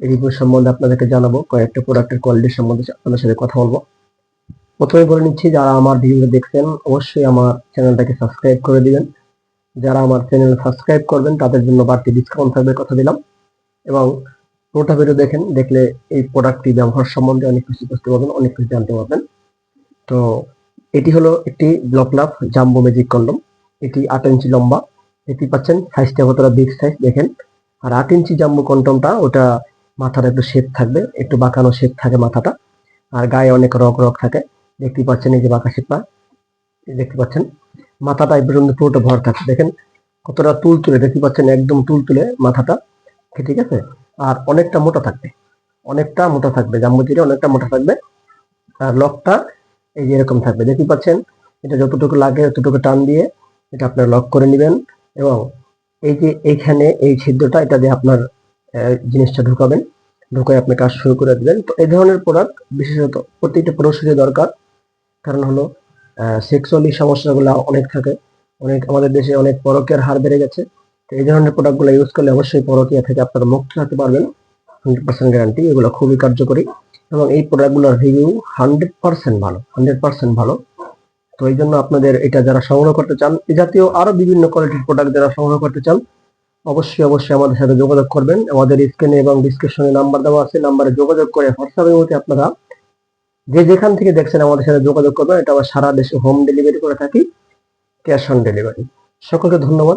Review সম্বন্ধে আপনাদেরকে জানাব, কয়েকটা প্রোডাক্টের কোয়ালিটি সম্বন্ধে আপনাদের সাথে কথা বলব। প্রথমে বলে নিচ্ছি, যারা আমার ভিডিও দেখছেন, অবশ্যই আমার চ্যানেলটাকে সাবস্ক্রাইব করে দিবেন। যারা আমার চ্যানেল সাবস্ক্রাইব করবেন, তাদের জন্য বাড়তি ডিসকাউন্ট থাকবে কথা দিলাম। এবং পুরোটা ভিডিও দেখেন, দেখলে এই প্রোডাক্টটি ব্যবহার সম্বন্ধে অনেক কিছু বুঝতে পারবেন, অনেক কিছু জানতে পারবেন। তো এটি হলো একটি ব্লকলাভ জাম্বো ম্যাজিক কন্ডম এটি আট ইঞ্চি লম্বা। দেখতে পাচ্ছেন সাইজটা কতটা বিগ সাইজ দেখেন। আর আট ইঞ্চি জাম্বো কন্ডমটা ওটা মাথার একটু শেপ থাকবে, একটু বাঁকানো শেপ থাকে মাথাটা। আর গায়ে অনেক রক রক থাকে, দেখতে পাচ্ছেন এই যে বাঁকা শেপটা দেখতে পাচ্ছেন। মাথাটা এই পর্যন্ত পুরোটা ভর থাকে দেখেন কতটা তুল তুলে দেখতে পাচ্ছেন একদম তুল তুলে মাথাটা ঠিক আছে? আর অনেকটা মোটা থাকবে, অনেকটা মোটা থাকবে জাম্বুজিরে অনেকটা মোটা থাকবে। আর লকটা এই যে এরকম থাকবে, দেখতে পাচ্ছেন? এটা যতটুকু লাগে, ততটুকু টান দিয়ে এটা আপনার লক করে নেবেন এবং এই যে এইখানে এই ছিদ্রটা, এটা দিয়ে আপনার জিনিসটা ঢুকাবেন। ঢুকায় আপনি কাজ শুরু করে দিবেন। তো এই ধরনের প্রোডাক্ট বিশেষত প্রত্যেকটা পুরুষেরই দরকার। কারণ হলো সেক্সুয়ালি সমস্যাগুলো অনেক থাকে। অনেক, আমাদের দেশে অনেক পরকীয়ার হার বেড়ে গেছে। তো এই ধরনের প্রোডাক্টগুলো ইউজ করলে অবশ্যই পরকীয়া থেকে আপনারা মুক্ত থাকতে পারবেন। হান্ড্রেড পার্সেন্ট গ্যারান্টি এগুলো খুবই কার্যকরী। এবং এই প্রোডাক্টগুলোর রিভিউ হান্ড্রেড পার্সেন্ট ভালো হান্ড্রেড পার্সেন্ট ভালো। তো এই জন্য আপনাদের এটা যারা সংগ্রহ করতে চান, এ জাতীয় আরও বিভিন্ন কোয়ালিটির প্রোডাক্ট যারা সংগ্রহ করতে চান, অবশ্যই অবশ্যই আমাদের সাথে যোগাযোগ করবেন। আমাদের স্ক্রিনে এবং ডিসক্রিপশনে নাম্বার দেওয়া আছে নাম্বারে যোগাযোগ করে হোয়াটসঅ্যাপের মধ্যে আপনারা যে যেখান থেকে দেখছেন আমাদের সাথে যোগাযোগ করবেন, এটা আমরা সারা দেশে হোম ডেলিভারি করে থাকি ক্যাশ অন ডেলিভারি সকলকে ধন্যবাদ।